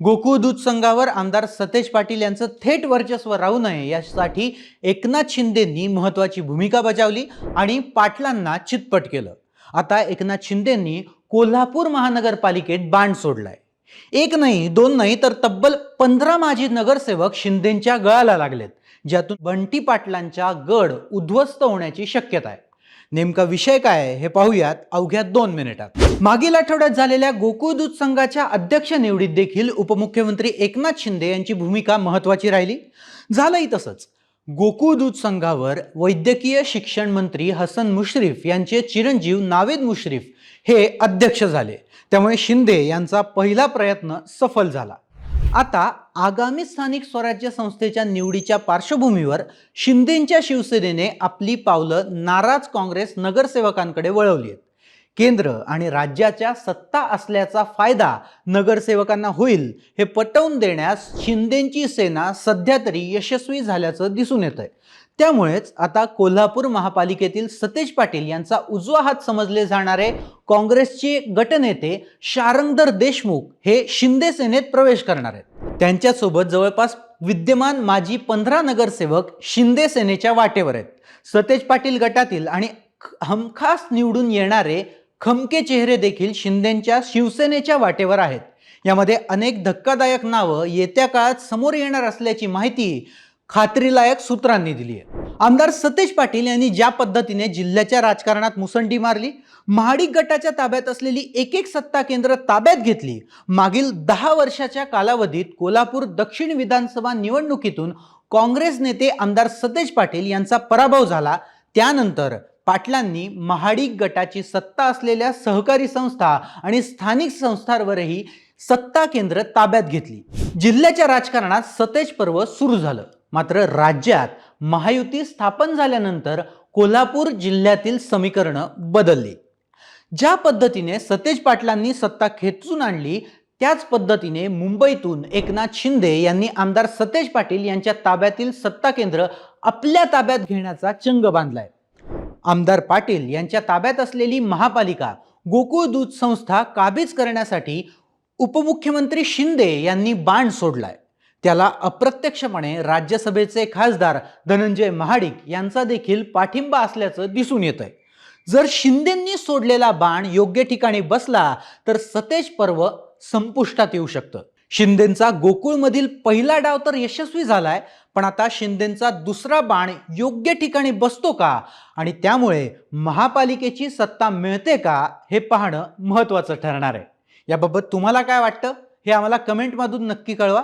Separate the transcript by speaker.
Speaker 1: गोकुळ दूध संघावर आमदार सतेज पाटील यांचं थेट वर्चस्व राहू नये यासाठी एकनाथ शिंदेंनी महत्वाची भूमिका बजावली आणि पाटलांना चितपट केलं. आता एकनाथ शिंदेंनी कोल्हापूर महानगरपालिकेत बांड सोडलाय. एक नाही दोन नाही तर तब्बल पंधरा माजी नगरसेवक शिंदेंच्या गळाला लागलेत ज्यातून बंटी पाटलांच्या गड उद्ध्वस्त होण्याची शक्यता आहे. नेमका विषय काय आहे हे पाहूयात अवघ्या दोन मिनिटात. मागील आठवड्यात झालेल्या गोकुळ दूध संघाच्या अध्यक्ष निवडीत देखील उपमुख्यमंत्री एकनाथ शिंदे यांची भूमिका महत्वाची राहिली. झालंही तसंच. गोकुळ दूध संघावर वैद्यकीय शिक्षण मंत्री हसन मुश्रीफ यांचे चिरंजीव नावेद मुश्रीफ हे अध्यक्ष झाले. त्यामुळे शिंदे यांचा पहिला प्रयत्न सफल झाला. आता आगामी स्थानिक स्वराज्य संस्थेच्या निवडीच्या पार्श्वभूमीवर शिंदेंच्या शिवसेनेने आपली पावलं नाराज काँग्रेस नगरसेवकांकडे वळवली आहेत. केंद्र आणि राज्याच्या सत्ता असल्याचा फायदा नगरसेवकांना होईल हे पटवून देण्यास शिंदेंची सेना सध्या तरी यशस्वी झाल्याचं दिसून येत आहे त्यामुळेच आता कोल्हापूर महापालिकेतील सतेज पाटील यांचा उजवा हात समजले जाणारे काँग्रेसचे गटनेते शारंगधर देशमुख हे शिंदे सेनेत प्रवेश करणार आहेत. त्यांच्यासोबत जवळपास विद्यमान माजी पंधरा नगरसेवक शिंदे सेनेच्या वाटेवर आहेत. सतेज पाटील गटातील आणि हमखास निवडून येणारे खमके चेहरे देखील शिंदेच्या शिवसेनेच्या वाटेवर आहेत. यामध्ये अनेक धक्कादायक नावं येत्या काळात समोर येणार असल्याची माहिती खात्रीलायक सूत्रांनी दिली आहे. आमदार सतेज पाटील यांनी ज्या पद्धतीने जिल्ह्याच्या राजकारणात मुसंडी मारली महाडिक गटाच्या ताब्यात असलेली एक एक सत्ता केंद्र ताब्यात घेतली मागील दहा वर्षाच्या कालावधीत कोल्हापूर दक्षिण विधानसभा निवडणुकीतून काँग्रेस नेते आमदार सतेज पाटील यांचा पराभव झाला. त्यानंतर पाटलांनी महाडिक गटाची सत्ता असलेल्या सहकारी संस्था आणि स्थानिक संस्थांवरही सत्ता केंद्र ताब्यात घेतली. जिल्ह्याच्या राजकारणात सतेज पर्व सुरू झालं. मात्र राज्यात महायुती स्थापन झाल्यानंतर कोल्हापूर जिल्ह्यातील समीकरणं बदलली. ज्या पद्धतीने सतेज पाटलांनी सत्ता खेचून आणली त्याच पद्धतीने मुंबईतून एकनाथ शिंदे यांनी आमदार सतेज पाटील यांच्या ताब्यातील सत्ता केंद्र आपल्या ताब्यात घेण्याचा चंग बांधलाय. आमदार पाटील यांच्या ताब्यात असलेली महापालिका गोकुळ दूध संस्था काबीज करण्यासाठी उपमुख्यमंत्री शिंदे यांनी बाण सोडलाय. त्याला अप्रत्यक्षपणे राज्यसभेचे खासदार धनंजय महाडिक यांचा देखील पाठिंबा असल्याचं दिसून येत आहे जर शिंदेंनी सोडलेला बाण योग्य ठिकाणी बसला तर सतेज पर्व संपुष्टात येऊ शकतं. शिंदेंचा गोकुळमधील पहिला डाव तर यशस्वी झालाय पण आता शिंदेंचा दुसरा बाण योग्य ठिकाणी बसतो का? आणि त्यामुळे महापालिकेची सत्ता मिळते का? हे पाहणं महत्त्वाचं ठरणार आहे. याबाबत तुम्हाला काय वाटतं? हे आम्हाला कमेंटमधून नक्की कळवा.